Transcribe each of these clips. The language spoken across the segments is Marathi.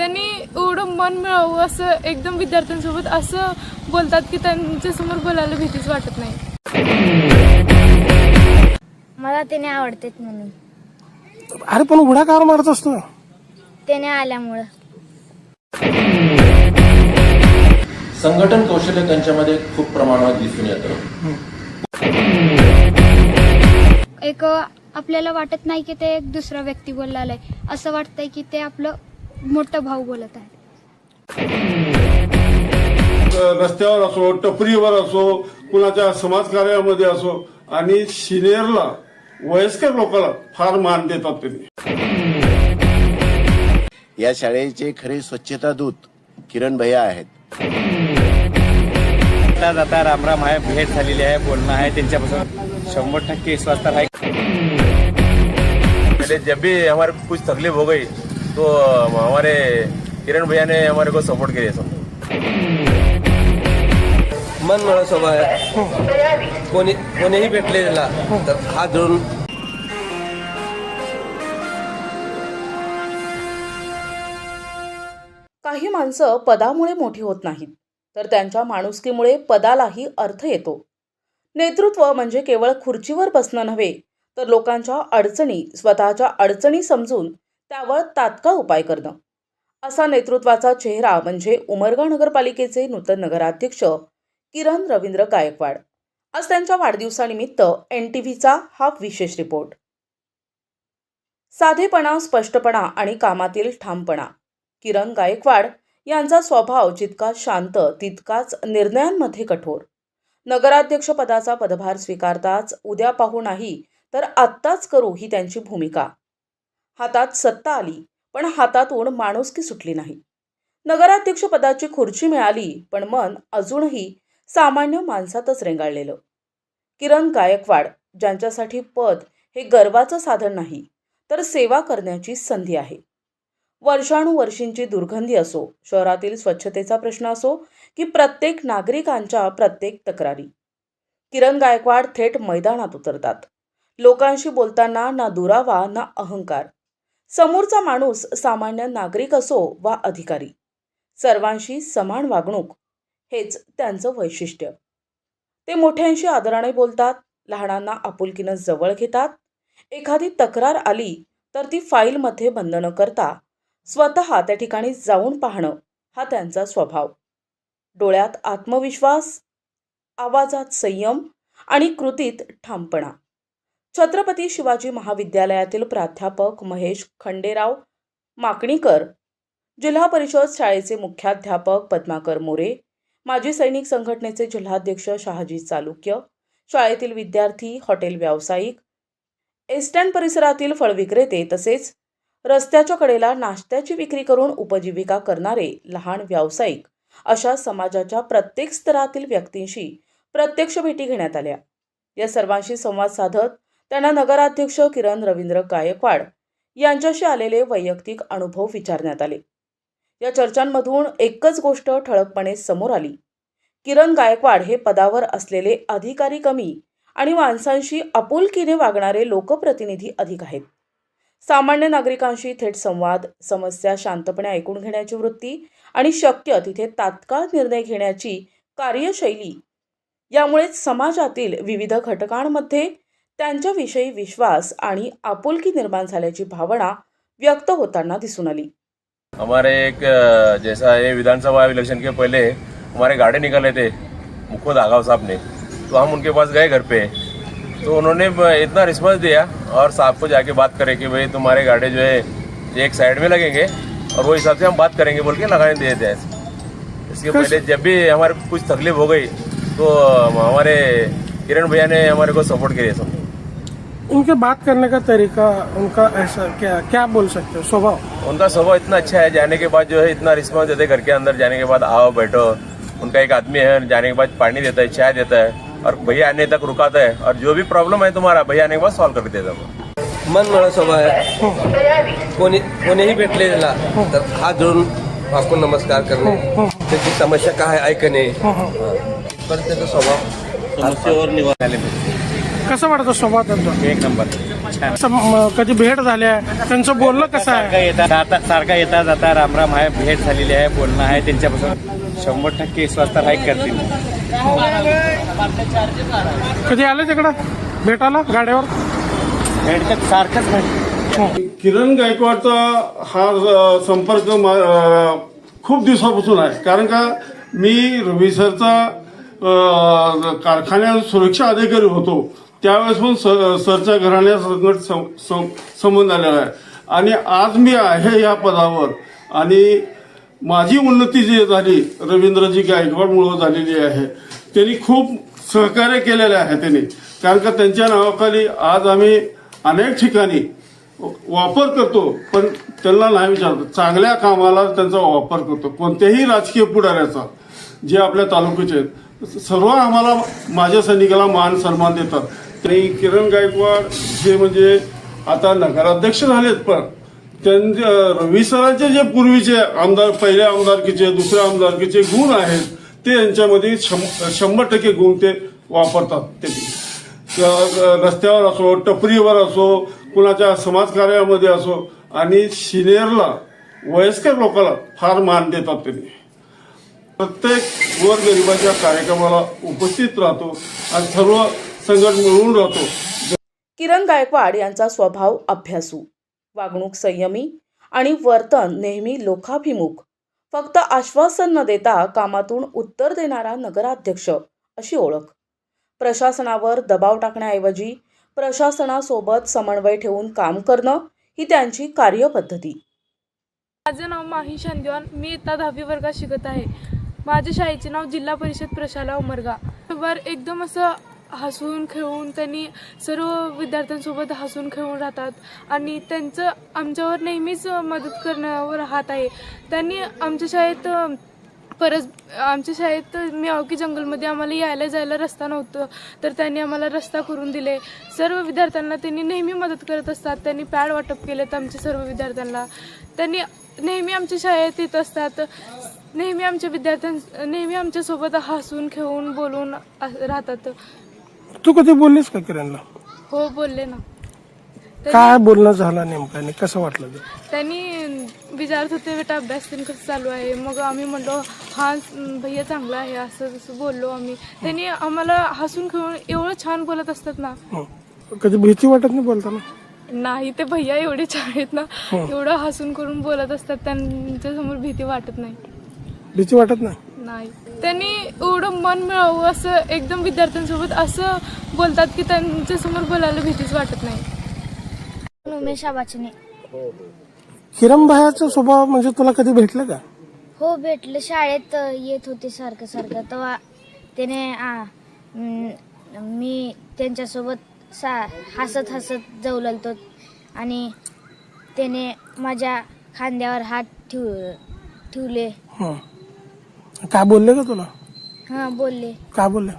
त्यांनी एवढं मन मिळावं असं एकदम विद्यार्थ्यांसोबत असं बोलतात की त्यांच्यासमोर बोलायला भीतीच वाटत नाही. मला त्याने आवडतेत म्हणून. अरे पण उड्या कार मारत असतो. त्याने आल्यामुळं. संघटन कौशल्य त्यांच्यामध्ये खूप प्रमाणात दिसून येतं. एक आपल्याला वाटत नाही की ते एक दुसरा व्यक्ती बोलला असं वाटतंय की ते आपलं मोठं भाऊ बोलत आहे. रस्त्यावर असो टपरीवर असो कुणाच्या समाजकार्यामध्ये असो आणि सिनियरला वयस्कर लोकांना फार मान देतात त्यांनी. या शाळेचे खरे स्वच्छता दूत किरण भैया आहेत. जाता जाता रामराम आहे भेट झालेली आहे बोलणं आहे त्यांच्यापासून शंभर टक्के विश्वास तर आहे. जब भी हमारे कुछ तकलीफ हो गई तो हमारे किरण भैया ने हमारे को सपोर्ट किया समझो मन मला स्वभाव आहे कोणी कोणीही भेटलेला तर हात धरून काही माणसं पदामुळे मोठी होत नाहीत तर त्यांच्या माणुसकीमुळे पदालाही अर्थ येतो. नेतृत्व म्हणजे केवळ खुर्चीवर बसणं नव्हे तर लोकांच्या अडचणी स्वतःच्या अडचणी समजून त्यावर तात्काळ उपाय करणं. असा नेतृत्वाचा चेहरा म्हणजे उमरगा नगरपालिकेचे नूतन नगराध्यक्ष किरण रवींद्र गायकवाड. आज त्यांच्या वाढदिवसानिमित्त एन टी व्हीचा हा विशेष रिपोर्ट. साधेपणा स्पष्टपणा आणि कामातील ठामपणा. किरण गायकवाड यांचा स्वभाव जितका शांत तितकाच निर्णयांमध्ये कठोर. नगराध्यक्षपदाचा पदभार स्वीकारताच उद्या पाहू नाही तर आत्ताच करू ही त्यांची भूमिका. हातात सत्ता आली पण हातातून माणुसकी सुटली नाही. नगराध्यक्षपदाची खुर्ची मिळाली पण मन अजूनही सामान्य माणसातच रेंगाळलेलं. किरण गायकवाड ज्यांच्यासाठी पद हे गर्वाचं साधन नाही तर सेवा करण्याची संधी आहे. वर्षानुवर्षींची दुर्गंधी असो शहरातील स्वच्छतेचा प्रश्न असो की प्रत्येक नागरिकांच्या प्रत्येक तक्रारी. किरण गायकवाड थेट मैदानात उतरतात. लोकांशी बोलताना ना दुरावा ना अहंकार. समोरचा माणूस सामान्य नागरिक असो वा अधिकारी सर्वांशी समान वागणूक हेच त्यांचं वैशिष्ट्य. ते मोठ्यांशी आदराने बोलतात लहानांना आपुलकीनं जवळ घेतात एखादी तक्रार आली तर ती फाईलमध्ये बंद न करता स्वतः त्या ठिकाणी जाऊन पाहणं हा त्यांचा स्वभाव. डोळ्यात आत्मविश्वास आवाजात संयम आणि कृतीत ठामपणा. छत्रपती शिवाजी महाविद्यालयातील प्राध्यापक महेश खंडेराव माकणीकर जिल्हा परिषद शाळेचे मुख्याध्यापक पद्माकर मोरे माजी सैनिक संघटनेचे जिल्हाध्यक्ष शहाजी चालुक्य शाळेतील विद्यार्थी हॉटेल व्यावसायिक एस्टँड परिसरातील फळविक्रेते तसेच रस्त्याच्या कडेला नाश्त्याची विक्री करून उपजीविका करणारे लहान व्यावसायिक अशा समाजाच्या प्रत्येक स्तरातील व्यक्तींशी प्रत्यक्ष भेटी घेण्यात आल्या. या सर्वांशी संवाद साधत त्यांना नगराध्यक्ष किरण रवींद्र गायकवाड यांच्याशी आलेले वैयक्तिक अनुभव विचारण्यात आले. या चर्चांमधून एकच गोष्ट ठळकपणे समोर आली. किरण गायकवाड हे पदावर असलेले अधिकारी कमी आणि माणसांशी आपुलकीने वागणारे लोकप्रतिनिधी अधिक आहेत. सामान्य नागरिकांशी थेट संवाद समस्या शांतपणे ऐकून घेण्याची वृत्ती आणि शक्य तिथे तात्काळ निर्णय घेण्याची कार्यशैली यामुळेच समाजातील विविध घटकांमध्ये त्यांच्याविषयी विश्वास आणि आपुलकी निर्माण झाल्याची भावना व्यक्त होताना दिसून आली. हमारे एक जैसा ये विधानसभा इलेक्शन के पहले हमारे गाड़ी निकले थे मुखुद आगाव साहब ने तो हम उनके पास गए घर पे। तो उन्होंने इतना रिस्पॉन्स दिया और साहब को जाके बात करे कि भाई तुम्हारे गाड़ी जो है एक साइड में लगेंगे और वो हिसाब से हम बात करेंगे बोल के लगाने दिए थे इसके पहले जब भी हमारे कुछ तकलीफ हो गई तो हमारे किरण भैया ने हमारे को सपोर्ट किया समझो उनके बात करने का तरीका उनका ऐसा क्या क्या बोल सकते हो? स्वभाव? उनका स्वभाव इतना अच्छा है जाने के बाद जो है इतना रिस्पॉन्स देते घर के अंदर जाने के बाद आओ बैठो। उनका एक आदमी है जाने के बाद पानी देता है चाय देता है और भैया आने तक रुकाता है और जो भी प्रॉब्लम है तुम्हारा भैया आने के बाद सॉल्व कर देता है मन मला स्वभाव आहे कोणी कोणीही भेटलेला तर हात धरून वाकून नमस्कार करणे त्याची समस्या काय आहे ऐकणे पण त्याचा स्वभाव। समस्येवर निवार कसा वाटतो स्वभाव त्यांचा? एक नंबर. छान. असं म, कधी भेट झाल्या त्यांचं बोलणं कसं सारखा आहे येता जाता सारखा येता जाता रामराम आहे भेट झालेली आहे बोलणं आहे त्यांच्यापासून शंभर टक्के विश्वास तर हाईक करतील. कधी आले तिकडं? भेटायला? गाड्यावर? भेटतात सारखंच भेट किरण गायकवाडचा हा अ, संपर्क मा- अ, खूप दिवसापासून आहे. कारण का मी रवी सरचा अ, कारखान्यात सुरक्षा अधिकारी होतो. त्यावेळेस पण सरच्या घराण्यासंगत सं- सं- संबंध आलेला आहे. आणि आज मी आहे या पदावर. आणि माझी उन्नती जी झाली रवींद्रजी गायकवाडमुळं झालेली आहे त्यांनी खूप सहकार्य केलेले आहे त्यांनी. कारण का त्यांच्या नावाखाली आज आम्ही अनेक ठिकाणी वापर करतो पण त्यांना नाही विचारतो. चांगल्या कामाला त्यांचा वापर करतो. कोणत्याही राजकीय पुढाऱ्याचा जे आपल्या तालुक्याचे आहेत सर्व आम्हाला माझ्या सैनिकाला मान सन्मान देतात. आणि किरण गायकवाड जे म्हणजे आता नगराध्यक्ष झालेत पण त्यांचे रवी सरांचे जे पूर्वीचे आमदार पहिल्या आमदारकीचे दुसऱ्या आमदारकीचे गुण आहेत ते यांच्यामध्ये शं- शंभर टक्के गुण ते वापरतात ते. रस्त्यावर असो टपरीवर असो कुणाच्या समाजकार्यामध्ये असो आणि सिनियरला वयस्कर लोकांना फार मान देतात त्यांनी. प्रत्येक गोरगरिबाच्या कार्यक्रमाला उपस्थित राहतो आणि सर्व संघट मिळून राहतो. किरण गायकवाड यांचा स्वभाव अभ्यासू वागणूक संयमी आणि वर्तन नेहमी लोकाभिमुख. फक्त आश्वासन न देता कामातून उत्तर देणारा नगराध्यक्ष अशी ओळख. प्रशासनावर दबाव टाकण्याऐवजी प्रशासनासोबत समन्वय ठेवून काम करणं ही त्यांची कार्यपद्धती. माझं नाव माही शांदिवान मी इयत्ता दहावी वर्गात शिकत आहे. माझ्या शाळेचे नाव जिल्हा परिषद प्रशाला उमरगा. वर एकदम असं हसून खेळून त्यांनी सर्व विद्यार्थ्यांसोबत हसून खेळून राहतात. आणि त्यांचं आमच्यावर नेहमीच मदत करण्यावर हात आहे. त्यांनी आमच्या शाळेत परत आमच्या शाळेत मियावकी जंगलमध्ये आम्हाला यायला जायला रस्ता नव्हतं तर त्यांनी आम्हाला रस्ता करून दिले. सर्व विद्यार्थ्यांना त्यांनी नेहमी मदत करत असतात. त्यांनी पॅड वाटप केलेत आमच्या सर्व विद्यार्थ्यांना. त्यांनी नेहमी आमच्या शाळेत येत असतात. नेहमी आमच्या विद्यार्थ्यां नेहमी आमच्यासोबत हसून खेळून बोलून राहतात. तू कधी बोललीस का किरणला? हो बोलले ना. काय बोलणं झालं नेमकं? कसं वाटलं ते? त्यांनी विचारत होते बेटा अभ्यास त्यांनी कसं चालू आहे? मग आम्ही म्हणलो हा भैया चांगला आहे असं तसं बोललो आम्ही. त्यांनी आम्हाला हसून खेळून एवढं छान बोलत असतात ना. हं. कधी भीती वाटत नाही बोलताना? नाही ते भैया एवढे छान आहेत ना एवढं हसून करून बोलत असतात त्यांच्यासमोर भीती वाटत नाही. भीती वाटत नाही? नाही. त्यांनी एवढं मन मिळावं असं एकदम विद्यार्थ्यांसोबत असं बोलतात की त्यांच्यासमोर बोलायला भीतीच वाटत नाही. उमेश आबाचने. किरण भायाचा स्वभाव म्हणजे तुला कधी भेटलं का? हो भेटलं. शाळेत येत होते सारखं सारखं. तेव्हा त्याने आ, म, त्यांच्यासोबत सा हसत हसत जाऊ लागतो आणि त्याने माझ्या खांद्यावर हात ठेव ठेवले. हं. काय बोलले का तुला? हां बोलले. काय बोलले?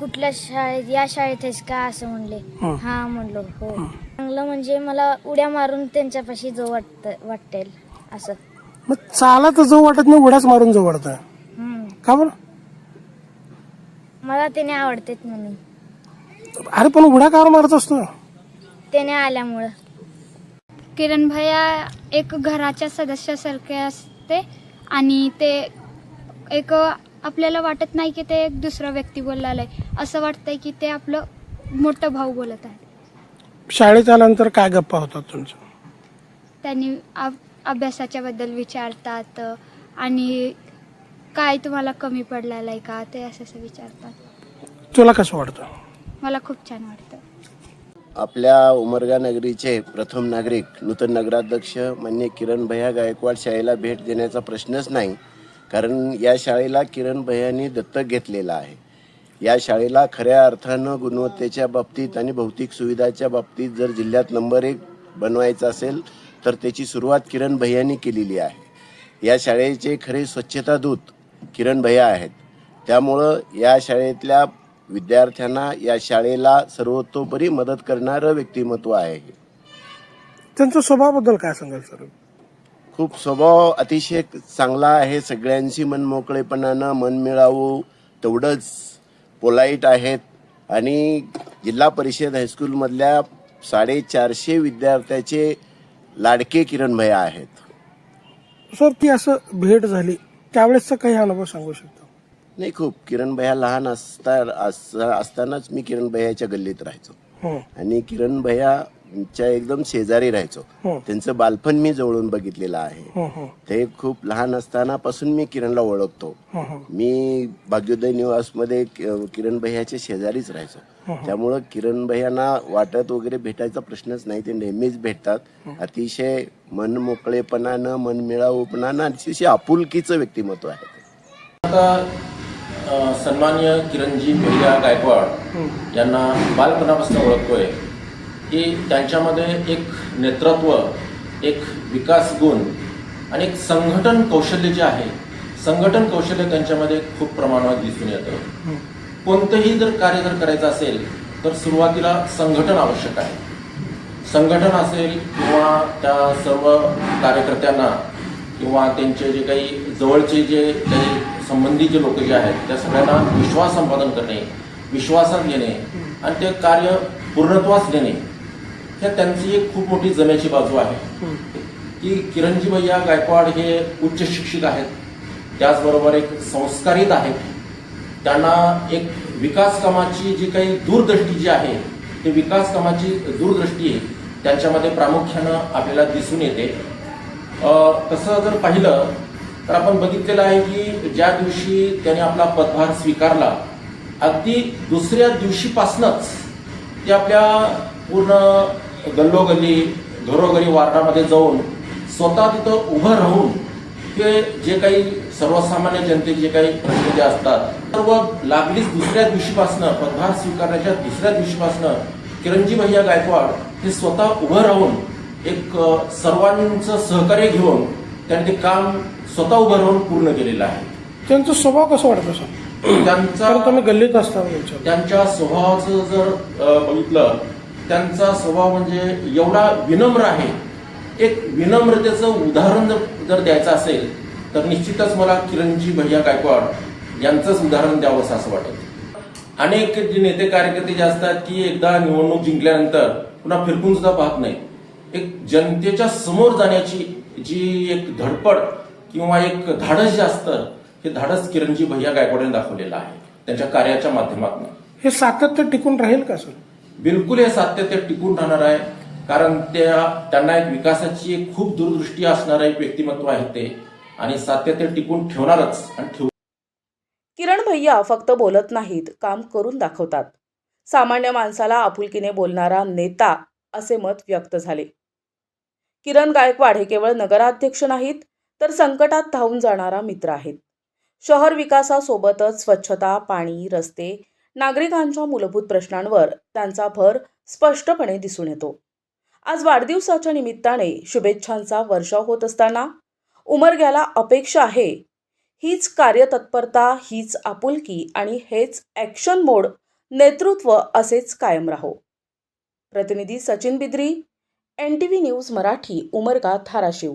कुठल्या शाळेत या शाळेत आहेस का असं म्हणले. हं. हा म्हणलो हो. चांगलं म्हणजे मला उड्या मारून त्यांच्यापाशी जो वाटत वाटेल असं. मग चालत जाऊ वाटत नाही उड्याच मारून जाऊ वाटत हम्म. का बरं? मला त्याने आवडतेत म्हणून. अरे पण उड्या कार मारत असतो त्याने आल्यामुळं. किरण भैया एक घराच्या सदस्यासारखे असते. आणि ते एक आपल्याला वाटत नाही की ते एक दुसरा व्यक्ती बोलला आहे असं वाटतंय की ते आपलं मोठं भाऊ बोलत आहे. शाळेत आल्यानंतर काय गप्पा होतात तुमच्या? त्यांनी अभ्यासाच्या बद्दल विचारतात आणि काय तुम्हाला कमी पडलेलं आहे का? ते असं असं विचारतात. तुला कसं वाटतं? मला खूप छान वाटतं. आपल्या उमरगा नगरीचे प्रथम नागरिक नूतन नगराध्यक्ष मान्य किरण भैया गायकवाड शाळेला भेट देण्याचा प्रश्नच नाही कारण या शाळेला किरण भैयानी दत्तक घेतलेला आहे. या शाळेला खऱ्या अर्थानं गुणवत्तेच्या बाबतीत आणि भौतिक सुविधाच्या बाबतीत जर जिल्ह्यात नंबर एक बनवायचा असेल तर त्याची सुरुवात किरण भैयानी केलेली आहे. या शाळेचे खरे स्वच्छता दूत किरण भैया आहेत. त्यामुळं या शाळेतल्या विद्यार्थ्यांना या शाळेला सर्वतोपरी मदत करणारं व्यक्तिमत्व आहे. त्यांच्या स्वभावाबद्दल काय सांगाल सर? खूप स्वभाव अतिशय चांगला आहे. सगळ्यांशी मन मोकळेपणानं मन मिळावू तेवढंच पोलाईट आहेत. आणि जिल्हा परिषद हायस्कूलमधल्या साडेचारशे विद्यार्थ्याचे लाडके किरण भैया आहेत. सर ती असं भेट झाली त्यावेळेसचा काही अनुभव सांगू शकतो? नाही खूप. किरण भैया लहान असता अस- असतानाच मी किरण भैयाच्या गल्लीत राहायचो. हं, आणि किरण भैयाच्या एकदम शेजारी राहायचो. हं, त्यांचं बालपण मी जवळून बघितलेलं आहे. हं, हं, ते खूप लहान असतानापासून मी किरणला ओळखतो. हं, हं. मी भाग्योदय निवासमध्ये कि- किरण भैयाच्या शेजारीच राहायचो. त्यामुळं किरण भैयांना वाटत वगैरे भेटायचा प्रश्नच नाही. ते नेहमीच भेटतात. अतिशय मन मोकळेपणानं मन मिळावूपणानं अतिशय आपुलकीचं व्यक्तिमत्व आहे ते. आता सन्मान्य किरणजी भैया गायकवाड यांना बालपणापासून ओळखतोय. की त्यांच्यामध्ये एक नेतृत्व एक विकास गुण आणि एक संघटन कौशल्य जे आहे संघटन कौशल्य त्यांच्यामध्ये खूप प्रमाणात दिसून येतं. कोणतंही जर कार्य जर करायचं असेल तर सुरुवातीला संघटन आवश्यक आहे. संघटन असेल किंवा त्या सर्व कार्यकर्त्यांना किंवा त्यांचे जे काही जवळचे जे काही संबंधित लोक जे आहेत त्या सगळ्यांना विश्वास संपादन करणे विश्वासात घेणे आणि ते कार्य पूर्णत्वास नेणे ह्या त्यांची एक खूप मोठी जमेची बाजू आहे. की किरणजी भैया गायकवाड हे उच्च शिक्षित आहेत त्याचबरोबर एक संस्कारित आहेत. त्यांना एक विकास कामाची जी काही दूरदृष्टी जी आहे ती विकास कामाची दूरदृष्टी त्यांच्यामध्ये प्रामुख्यानं आपल्याला दिसून येते. तसं जर पाहिलं तर आपण बघितलेलं आहे की ज्या दिवशी त्याने आपला पदभार स्वीकारला अगदी दुसऱ्या दिवशीपासनंच ते आपल्या पूर्ण गल्लोगल्ली घरोघरी वार्डामध्ये जाऊन स्वतः तिथं उभं राहून ते जे काही सर्वसामान्य जनतेचे जे काही प्रश्न जे असतात सर्व लागलीच दुसऱ्या दिवशीपासनं पदभार स्वीकारण्याच्या दुसऱ्या दिवशीपासनं किरणजी भैया गायकवाड हे स्वतः उभं राहून एक सर्वांचं सहकार्य घेऊन त्यांनी ते काम स्वतः उभं राहून पूर्ण केलेलं आहे. त्यांचा स्वभाव कसा वाटतो सर? त्यांचा तुम्ही गल्लीत असता त्यांच्या त्यांच्या स्वभावाचं जर अ, बघितलं त्यांचा स्वभाव म्हणजे एवढा विनम्र आहे. एक विनम्रतेचं उदाहरण जर जर द्यायचं असेल तर निश्चितच मला किरणजी भैया गायकवाड यांचंच उदाहरण द्यावंसं असं वाटत. अनेक जे नेते कार्यकर्ते जे असतात की एकदा निवडणूक जिंकल्यानंतर पुन्हा फिरकून सुद्धा पाहत नाही एक जनतेच्या समोर जाण्याची जी एक धडपड किंवा एक धाडस जे असतं हे धाडस किरणजी भैया गायकवाड यांनी दाखवलेलं आहे. त्यांच्या कार्याच्या माध्यमातून. हे सातत्य टिकून राहील का सर? बिलकुल हे सातत्य टिकून राहणार आहे. कारण त्या त्यांना एक विकासाची एक खूप दूरदृष्टी असणारं एक व्यक्तिमत्व आहे ते. आणि सातत्य टिकून ठेवणारच आणि ठेवू किरण भैया फक्त बोलत नाहीत काम करून दाखवतात. सामान्य माणसाला आपुलकीने बोलणारा नेता असे मत व्यक्त झाले. किरण गायकवाड हे केवळ नगराध्यक्ष नाहीत तर संकटात धावून जाणारा मित्र आहेत. शहर विकासासोबतच स्वच्छता पाणी रस्ते नागरिकांच्या मूलभूत प्रश्नांवर त्यांचा भर स्पष्टपणे दिसून येतो. आज वाढदिवसाच्या निमित्ताने शुभेच्छांचा वर्षाव होत असताना उमरग्याला अपेक्षा आहे. हीच कार्यतत्परता हीच आपुलकी आणि हेच ॲक्शन मोड नेतृत्व असेच कायम राहो. प्रतिनिधी Sachin Bidri N T V news Marathi Umarga Dharashiv.